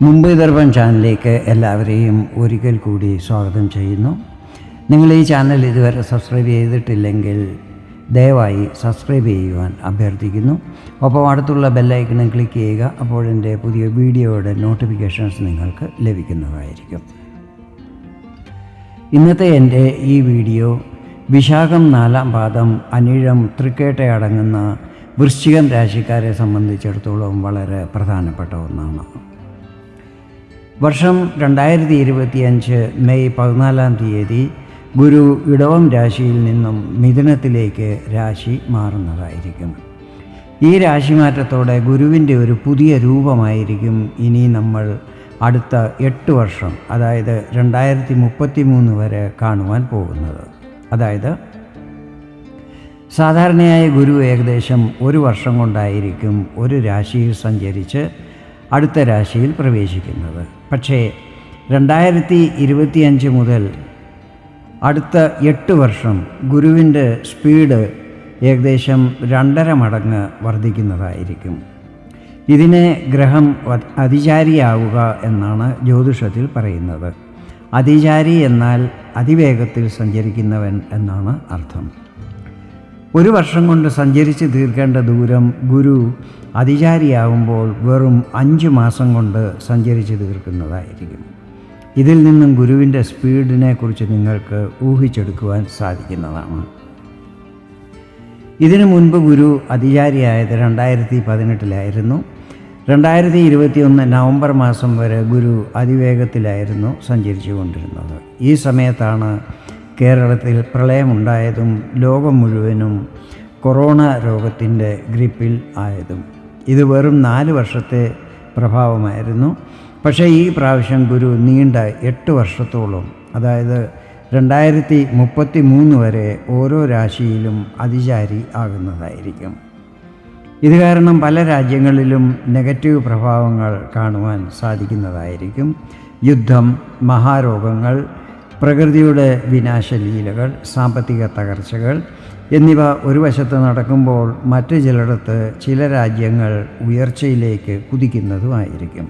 Mumbai Durban ചാനലിലേക്ക് എല്ലാവരെയും ഒരിക്കൽ കൂടി സ്വാഗതം ചെയ്യുന്നു. നിങ്ങൾ ഈ ചാനൽ ഇതുവരെ സബ്സ്ക്രൈബ് ചെയ്തിട്ടില്ലെങ്കിൽ ദയവായി സബ്സ്ക്രൈബ് ചെയ്യുവാൻ അഭ്യർത്ഥിക്കുന്നു. ഒപ്പം അടുത്തുള്ള ബെല്ലൈക്കണും ക്ലിക്ക് ചെയ്യുക അപ്പോൾ എന്റെ പുതിയ വീഡിയോയുടെ നോട്ടിഫിക്കേഷൻസ് നിങ്ങൾക്ക് ലഭിക്കുന്നതായിരിക്കും. ഇന്നത്തെ എന്റെ ഈ വീഡിയോ വിശാഖം നാലാം പാദം അനിഴം തൃക്കേട്ട അടങ്ങുന്ന വൃശ്ചികം രാശിക്കാരെ സംബന്ധിച്ചിടത്തോളം വളരെ പ്രധാനപ്പെട്ട ഒന്നാണ്. വർഷം രണ്ടായിരത്തി ഇരുപത്തിയഞ്ച് മെയ് പതിനാലാം തീയതി ഗുരു ഇടവം രാശിയിൽ നിന്നും മിഥുനത്തിലേക്ക് രാശി മാറുന്നതായിരിക്കും. ഈ രാശിമാറ്റത്തോടെ ഗുരുവിന്റെ ഒരു പുതിയ രൂപമായിരിക്കും ഇനി നമ്മൾ അടുത്ത എട്ട് വർഷം അതായത് രണ്ടായിരത്തി മുപ്പത്തി മൂന്ന് വരെ കാണുവാൻ പോകുന്നത്. അതായത് സാധാരണയായി ഗുരു ഏകദേശം ഒരു വർഷം കൊണ്ടായിരിക്കും ഒരു രാശിയിൽ സഞ്ചരിച്ച് അടുത്ത രാശിയിൽ പ്രവേശിക്കുന്നത്. പക്ഷേ രണ്ടായിരത്തി ഇരുപത്തിയഞ്ച് മുതൽ അടുത്ത എട്ട് വർഷം ഗുരുവിന്റെ സ്പീഡ് ഏകദേശം രണ്ടര മടങ്ങ് വർദ്ധിക്കുന്നതായിരിക്കും. ഇതിനെ ഗ്രഹം അതിചാരിയാവുക എന്നാണ് ജ്യോതിഷത്തിൽ പറയുന്നത്. അതിചാരി എന്നാൽ അതിവേഗത്തിൽ സഞ്ചരിക്കുന്നവൻ എന്നാണ് അർത്ഥം. ഒരു വർഷം കൊണ്ട് സഞ്ചരിച്ച് തീർക്കേണ്ട ദൂരം ഗുരു അതിചാരിയാവുമ്പോൾ വെറും അഞ്ച് മാസം കൊണ്ട് സഞ്ചരിച്ച് തീർക്കുന്നതായിരിക്കും. ഇതിൽ നിന്നും ഗുരുവിന്റെ സ്പീഡിനെ കുറിച്ച് നിങ്ങൾക്ക് ഊഹിച്ചെടുക്കുവാൻ സാധിക്കുന്നതാണ്. ഇതിനു മുൻപ് ഗുരു അതിചാരിയായത് രണ്ടായിരത്തി പതിനെട്ടിലായിരുന്നു രണ്ടായിരത്തി ഇരുപത്തിയൊന്ന് നവംബർ മാസം വരെ ഗുരു അതിവേഗത്തിലായിരുന്നു സഞ്ചരിച്ചു കൊണ്ടിരുന്നത് ഈ സമയത്താണ് കേരളത്തിൽ പ്രളയമുണ്ടായതും ലോകം മുഴുവനും കൊറോണ രോഗത്തിന്റെ ഗ്രിപ്പിൽ ആയതും. ഇത് വെറും നാല് വർഷത്തെ പ്രഭാവമായിരുന്നു. പക്ഷേ ഈ പ്രാവശ്യം ഗുരു നീണ്ട എട്ട് വർഷത്തോളം അതായത് രണ്ടായിരത്തി മുപ്പത്തി മൂന്ന് വരെ ഓരോ രാശിയിലും അതിചാരി ആകുന്നതായിരിക്കും. ഇത് കാരണം പല രാജ്യങ്ങളിലും നെഗറ്റീവ് പ്രഭാവങ്ങൾ കാണുവാൻ സാധിക്കുന്നതായിരിക്കും. യുദ്ധം മഹാരോഗങ്ങൾ പ്രകൃതിയുടെ വിനാശലീലകൾ സാമ്പത്തിക തകർച്ചകൾ എന്നിവ ഒരു വശത്ത് നടക്കുമ്പോൾ മറ്റു ചിലയിടത്ത് ചില രാജ്യങ്ങൾ ഉയർച്ചയിലേക്ക് കുതിക്കുന്നതുമായിരിക്കും.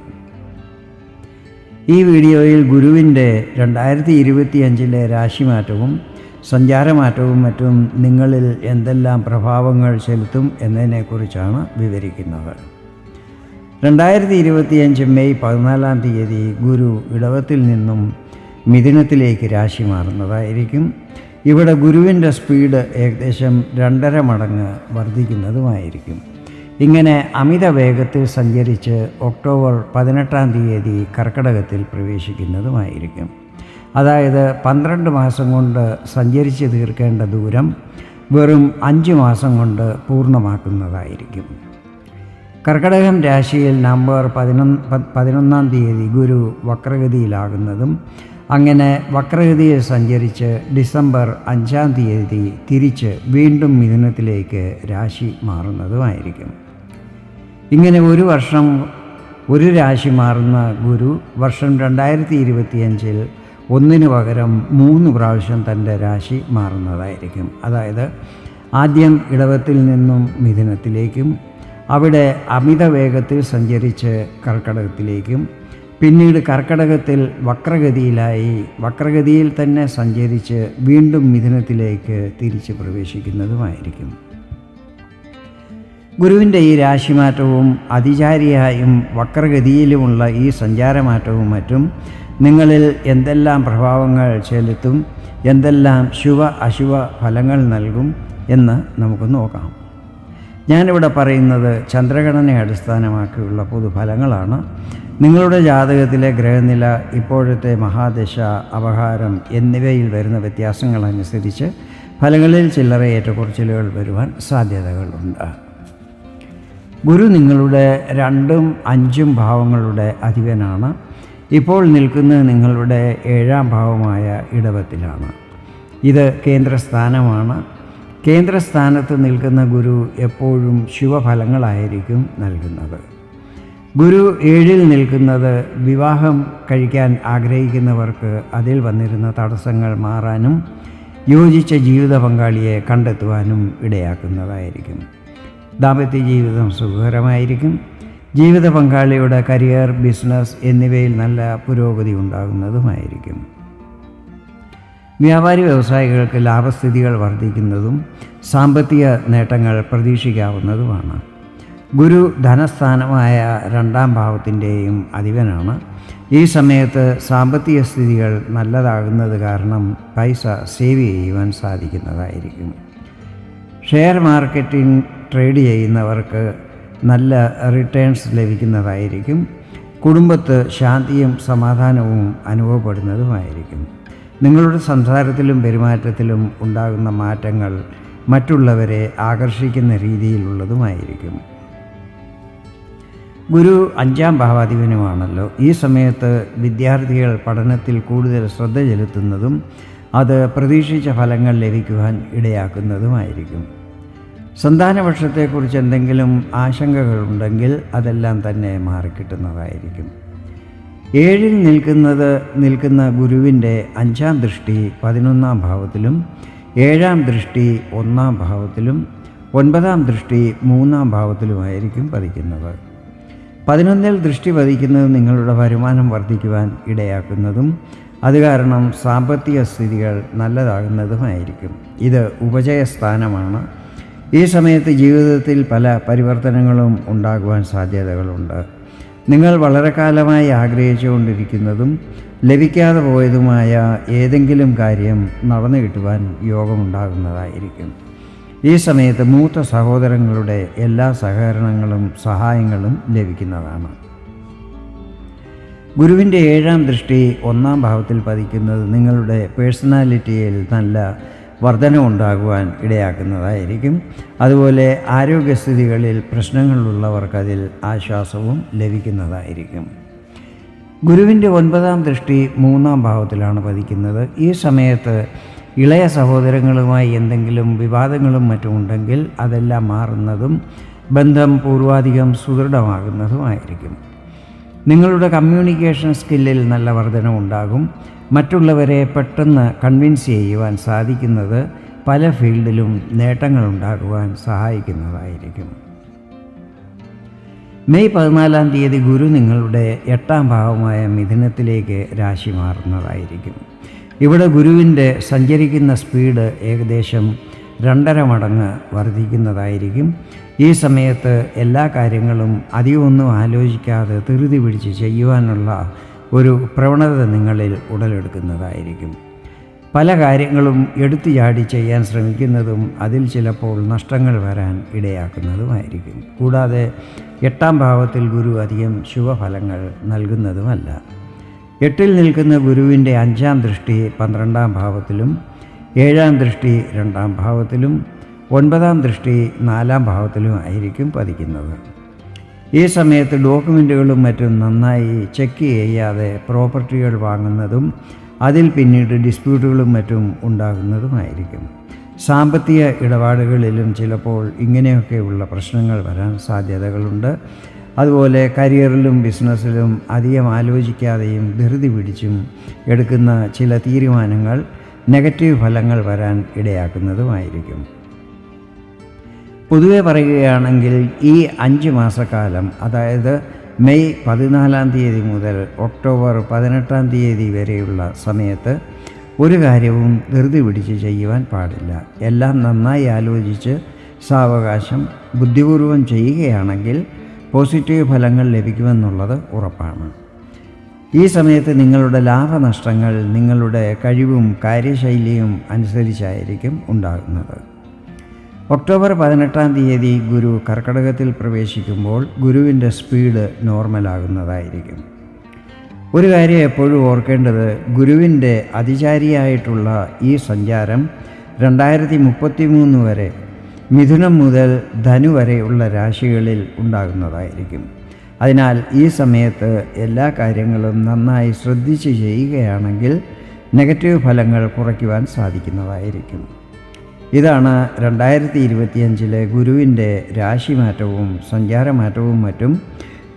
ഈ വീഡിയോയിൽ ഗുരുവിന്റെ രണ്ടായിരത്തി ഇരുപത്തിയഞ്ചിലെ രാശിമാറ്റവും സഞ്ചാരമാറ്റവും മറ്റും നിങ്ങളിൽ എന്തെല്ലാം പ്രഭാവങ്ങൾ ചെലുത്തും എന്നതിനെക്കുറിച്ചാണ് വിവരിക്കുന്നത്. രണ്ടായിരത്തി ഇരുപത്തിയഞ്ച് മെയ് പതിനാലാം തീയതി ഗുരു ഇടവത്തിൽ നിന്നും മിഥുനത്തിലേക്ക് രാശി മാറുന്നതായിരിക്കും. ഇവിടെ ഗുരുവിന്റെ സ്പീഡ് ഏകദേശം രണ്ടര മടങ്ങ് വർദ്ധിക്കുന്നതുമായിരിക്കും. ഇങ്ങനെ അമിത വേഗത്തിൽ സഞ്ചരിച്ച് ഒക്ടോബർ പതിനെട്ടാം തീയതി കർക്കടകത്തിൽ പ്രവേശിക്കുന്നതുമായിരിക്കും. അതായത് പന്ത്രണ്ട് മാസം കൊണ്ട് സഞ്ചരിച്ച് തീർക്കേണ്ട ദൂരം വെറും അഞ്ച് മാസം കൊണ്ട് പൂർണമാക്കുന്നതായിരിക്കും. കർക്കടകം രാശിയിൽ നവംബർ പതിനൊന്ന് പതിനൊന്നാം തീയതി ഗുരു വക്രഗതിയിലാകുന്നതും അങ്ങനെ വക്രഗതിയിൽ സഞ്ചരിച്ച് ഡിസംബർ അഞ്ചാം തീയതി തിരിച്ച് വീണ്ടും മിഥുനത്തിലേക്ക് രാശി മാറുന്നതുമായിരിക്കും. ഇങ്ങനെ ഒരു വർഷം ഒരു രാശി മാറുന്ന ഗുരു വർഷം രണ്ടായിരത്തി ഇരുപത്തിയഞ്ചിൽ ഒന്നിന് പകരം മൂന്ന് പ്രാവശ്യം തന്റെ രാശി മാറുന്നതായിരിക്കും. അതായത് ആദ്യം ഇടവത്തിൽ നിന്നും മിഥുനത്തിലേക്കും അവിടെ അമിത വേഗത്തിൽ സഞ്ചരിച്ച് കർക്കടകത്തിലേക്കും പിന്നീട് കർക്കടകത്തിൽ വക്രഗതിയിലായി. വക്രഗതിയിൽ തന്നെ സഞ്ചരിച്ച് വീണ്ടും മിഥുനത്തിലേക്ക് തിരിച്ച് പ്രവേശിക്കുന്നതുമായിരിക്കും. ഗുരുവിന്റെ ഈ രാശിമാറ്റവും അതിചാരിയായും വക്രഗതിയിലുമുള്ള ഈ സഞ്ചാരമാറ്റവും മറ്റും നിങ്ങളിൽ എന്തെല്ലാം പ്രഭാവങ്ങൾ ചെലുത്തും എന്തെല്ലാം ശുഭ അശുഭ ഫലങ്ങൾ നൽകും എന്ന് നമുക്ക് നോക്കാം. ഞാനിവിടെ പറയുന്നത് ചന്ദ്രഗണനയെ അടിസ്ഥാനമാക്കിയുള്ള പൊതുഫലങ്ങളാണ്. നിങ്ങളുടെ ജാതകത്തിലെ ഗ്രഹനില ഇപ്പോഴത്തെ മഹാദശ അപഹാരം എന്നിവയിൽ വരുന്ന വ്യത്യാസങ്ങൾ അനുസരിച്ച് ഫലങ്ങളിൽ ചില്ലറ ഏറ്റക്കുറച്ചിലുകൾ വരുവാൻ സാധ്യതകളുണ്ട്. ഗുരു നിങ്ങളുടെ രണ്ടും അഞ്ചും ഭാവങ്ങളുടെ അധിപനാണ്. ഇപ്പോൾ നിൽക്കുന്നത് നിങ്ങളുടെ ഏഴാം ഭാവമായ ഇടവത്തിലാണ്. ഇത് കേന്ദ്രസ്ഥാനമാണ്. കേന്ദ്രസ്ഥാനത്ത് നിൽക്കുന്ന ഗുരു എപ്പോഴും ശുഭഫലങ്ങളായിരിക്കും നൽകുന്നത്. ഗുരു ഏഴിൽ നിൽക്കുന്നത് വിവാഹം കഴിക്കാൻ ആഗ്രഹിക്കുന്നവർക്ക് അതിൽ വന്നിരുന്ന തടസ്സങ്ങൾ മാറാനും യോജിച്ച ജീവിത പങ്കാളിയെ കണ്ടെത്തുവാനും ഇടയാക്കുന്നതായിരിക്കും. ദാമ്പത്യ ജീവിതം സുഖകരമായിരിക്കും. ജീവിത പങ്കാളിയുടെ കരിയർ ബിസിനസ് എന്നിവയിൽ നല്ല പുരോഗതി ഉണ്ടാകുന്നതുമായിരിക്കും. വ്യാപാരി വ്യവസായികൾക്ക് ലാഭസ്ഥിതികൾ വർദ്ധിക്കുന്നതും സാമ്പത്തിക നേട്ടങ്ങൾ പ്രതീക്ഷിക്കാവുന്നതുമാണ്. ഗുരു ധനസ്ഥാനമായ രണ്ടാം ഭാവത്തിന്റെയും അധിപനാണ്. ഈ സമയത്ത് സാമ്പത്തിക സ്ഥിതികൾ നല്ലതാകുന്നത് കാരണം പൈസ സേവ് ചെയ്യുവാൻ സാധിക്കുന്നതായിരിക്കും. ഷെയർ മാർക്കറ്റിൽ ട്രേഡ് ചെയ്യുന്നവർക്ക് നല്ല റിട്ടേൺസ് ലഭിക്കുന്നതായിരിക്കും. കുടുംബത്ത് ശാന്തിയും സമാധാനവും അനുഭവപ്പെടുന്നതുമായിരിക്കും. നിങ്ങളുടെ സംസാരത്തിലും പെരുമാറ്റത്തിലും ഉണ്ടാകുന്ന മാറ്റങ്ങൾ മറ്റുള്ളവരെ ആകർഷിക്കുന്ന രീതിയിലുള്ളതുമായിരിക്കും. ഗുരു അഞ്ചാം ഭാവാധിപനുമാണല്ലോ. ഈ സമയത്ത് വിദ്യാർത്ഥികൾ പഠനത്തിൽ കൂടുതൽ ശ്രദ്ധ ചെലുത്തുന്നതും അത് പ്രതീക്ഷിച്ച ഫലങ്ങൾ ലഭിക്കുവാൻ ഇടയാക്കുന്നതുമായിരിക്കും. സന്താനപക്ഷത്തെക്കുറിച്ച് എന്തെങ്കിലും ആശങ്കകളുണ്ടെങ്കിൽ അതെല്ലാം തന്നെ മാറിക്കിട്ടുന്നതായിരിക്കും. ഏഴിൽ നിൽക്കുന്നത് നിൽക്കുന്ന ഗുരുവിന്റെ അഞ്ചാം ദൃഷ്ടി പതിനൊന്നാം ഭാവത്തിലും ഏഴാം ദൃഷ്ടി ഒന്നാം ഭാവത്തിലും ഒൻപതാം ദൃഷ്ടി മൂന്നാം ഭാവത്തിലുമായിരിക്കും പതിക്കുന്നത്. പതിനൊന്നിൽ ദൃഷ്ടി പതിക്കുന്നത് നിങ്ങളുടെ വരുമാനം വർദ്ധിക്കുവാൻ ഇടയാക്കുന്നതും അത് കാരണം സാമ്പത്തിക സ്ഥിതികൾ നല്ലതാകുന്നതുമായിരിക്കും. ഇത് ഉപജയസ്ഥാനമാണ്. ഈ സമയത്ത് ജീവിതത്തിൽ പല പരിവർത്തനങ്ങളും ഉണ്ടാകുവാൻ സാധ്യതകളുണ്ട്. നിങ്ങൾ വളരെ കാലമായി ആഗ്രഹിച്ചുകൊണ്ടിരിക്കുന്നതും ലഭിക്കാതെ പോയതുമായ ഏതെങ്കിലും കാര്യം നടന്നു കിട്ടുവാൻ യോഗമുണ്ടാകുന്നതായിരിക്കും. ഈ സമയത്ത് മൂത്ത സഹോദരങ്ങളുടെ എല്ലാ സഹകരണങ്ങളും സഹായങ്ങളും ലഭിക്കുന്നതാണ്. ഗുരുവിന്റെ ഏഴാം ദൃഷ്ടി ഒന്നാം ഭാവത്തിൽ പതിക്കുന്നത് നിങ്ങളുടെ പേഴ്സണാലിറ്റിയിൽ നല്ല വർധനമുണ്ടാകുവാൻ ഇടയാക്കുന്നതായിരിക്കും. അതുപോലെ ആരോഗ്യസ്ഥിതികളിൽ പ്രശ്നങ്ങളുള്ളവർക്ക് അതിൽ ആശ്വാസവും ലഭിക്കുന്നതായിരിക്കും. ഗുരുവിന്റെ ഒൻപതാം ദൃഷ്ടി മൂന്നാം ഭാവത്തിലാണ് പതിക്കുന്നത്. ഈ സമയത്ത് ഇളയ സഹോദരങ്ങളുമായി എന്തെങ്കിലും വിവാദങ്ങളും മറ്റും ഉണ്ടെങ്കിൽ അതെല്ലാം മാറുന്നതും ബന്ധം പൂർവാധികം സുദൃഢമാകുന്നതുമായിരിക്കും. നിങ്ങളുടെ കമ്മ്യൂണിക്കേഷൻ സ്കില്ലിൽ നല്ല വർധനമുണ്ടാകും മറ്റുള്ളവരെ പെട്ടെന്ന് കൺവിൻസ് ചെയ്യുവാൻ സാധിക്കുന്നത് പല ഫീൽഡിലും നേട്ടങ്ങളുണ്ടാകുവാൻ സഹായിക്കുന്നതായിരിക്കും. മെയ് പതിനാലാം തീയതി ഗുരു നിങ്ങളുടെ എട്ടാം ഭാവമായ മിഥുനത്തിലേക്ക് രാശി മാറുന്നതായിരിക്കും. ഇവിടെ ഗുരുവിന്റെ സഞ്ചരിക്കുന്ന സ്പീഡ് ഏകദേശം രണ്ടര മടങ്ങ് വർദ്ധിക്കുന്നതായിരിക്കും. ഈ സമയത്ത് എല്ലാ കാര്യങ്ങളും അധികമൊന്നും ആലോചിക്കാതെ ധൃതി പിടിച്ച് ചെയ്യുവാനുള്ള ഒരു പ്രവണത നിങ്ങളിൽ ഉടലെടുക്കുന്നതായിരിക്കും. പല കാര്യങ്ങളും എടുത്തു ചാടി ചെയ്യാൻ ശ്രമിക്കുന്നതും അതിൽ ചിലപ്പോൾ നഷ്ടങ്ങൾ വരാൻ ഇടയാക്കുന്നതുമായിരിക്കും. കൂടാതെ എട്ടാം ഭാവത്തിൽ ഗുരു അധികം ശുഭഫലങ്ങൾ നൽകുന്നതുമല്ല. എട്ടിൽ നിൽക്കുന്ന ഗുരുവിന്റെ അഞ്ചാം ദൃഷ്ടി പന്ത്രണ്ടാം ഭാവത്തിലും ഏഴാം ദൃഷ്ടി രണ്ടാം ഭാവത്തിലും ഒൻപതാം ദൃഷ്ടി നാലാം ഭാവത്തിലും ആയിരിക്കും പതിക്കുന്നത്. ഈ സമയത്ത് ഡോക്യുമെന്റുകളും മറ്റും നന്നായി ചെക്ക് ചെയ്യാതെ പ്രോപ്പർട്ടികൾ വാങ്ങുന്നതും അതിൽ പിന്നീട് ഡിസ്പ്യൂട്ടുകളും മറ്റും ഉണ്ടാകുന്നതുമായിരിക്കും. സാമ്പത്തിക ഇടപാടുകളിലും ചിലപ്പോൾ ഇങ്ങനെയൊക്കെയുള്ള പ്രശ്നങ്ങൾ വരാൻ സാധ്യതകളുണ്ട്. അതുപോലെ കരിയറിലും ബിസിനസ്സിലും അധികം ആലോചിക്കാതെയും ധൃതി പിടിച്ചും എടുക്കുന്ന ചില തീരുമാനങ്ങൾ നെഗറ്റീവ് ഫലങ്ങൾ വരാൻ ഇടയാക്കുന്നതുമായിരിക്കും. പൊതുവെ പറയുകയാണെങ്കിൽ ഈ അഞ്ച് മാസക്കാലം അതായത് മെയ് പതിനാലാം തീയതി മുതൽ ഒക്ടോബർ പതിനെട്ടാം തീയതി വരെയുള്ള സമയത്ത് ഒരു കാര്യവും ധൃതി പിടിച്ച് ചെയ്യുവാൻ പാടില്ല. എല്ലാം നന്നായി ആലോചിച്ച് സാവകാശം ബുദ്ധിപൂർവം ചെയ്യുകയാണെങ്കിൽ പോസിറ്റീവ് ഫലങ്ങൾ ലഭിക്കുമെന്നുള്ളത് ഉറപ്പാണ്. ഈ സമയത്ത് നിങ്ങളുടെ ലാഭനഷ്ടങ്ങൾ നിങ്ങളുടെ കഴിവും കാര്യശൈലിയും അനുസരിച്ചായിരിക്കും ഉണ്ടാകുന്നത്. ഒക്ടോബർ പതിനെട്ടാം തീയതി ഗുരു കർക്കടകത്തിൽ പ്രവേശിക്കുമ്പോൾ ഗുരുവിന്റെ സ്പീഡ് നോർമലാകുന്നതായിരിക്കും. ഒരു കാര്യം എപ്പോഴും ഓർക്കേണ്ടത് ഗുരുവിന്റെ അതിചാരിയായിട്ടുള്ള ഈ സഞ്ചാരം രണ്ടായിരത്തി മുപ്പത്തി മൂന്ന് വരെ മിഥുനം മുതൽ ധനു വരെയുള്ള രാശികളിൽ ഉണ്ടാകുന്നതായിരിക്കും. അതിനാൽ ഈ സമയത്ത് എല്ലാ കാര്യങ്ങളും നന്നായി ശ്രദ്ധിച്ച് ചെയ്യുകയാണെങ്കിൽ നെഗറ്റീവ് ഫലങ്ങൾ കുറയ്ക്കുവാൻ സാധിക്കുന്നതായിരിക്കും. ഇതാണ് രണ്ടായിരത്തി ഇരുപത്തിയഞ്ചിലെ ഗുരുവിന്റെ രാശിമാറ്റവും സഞ്ചാരമാറ്റവും മറ്റും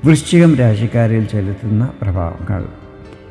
വൃശ്ചികം രാശിക്കാരിൽ ചെലുത്തുന്ന പ്രഭാവങ്ങൾ.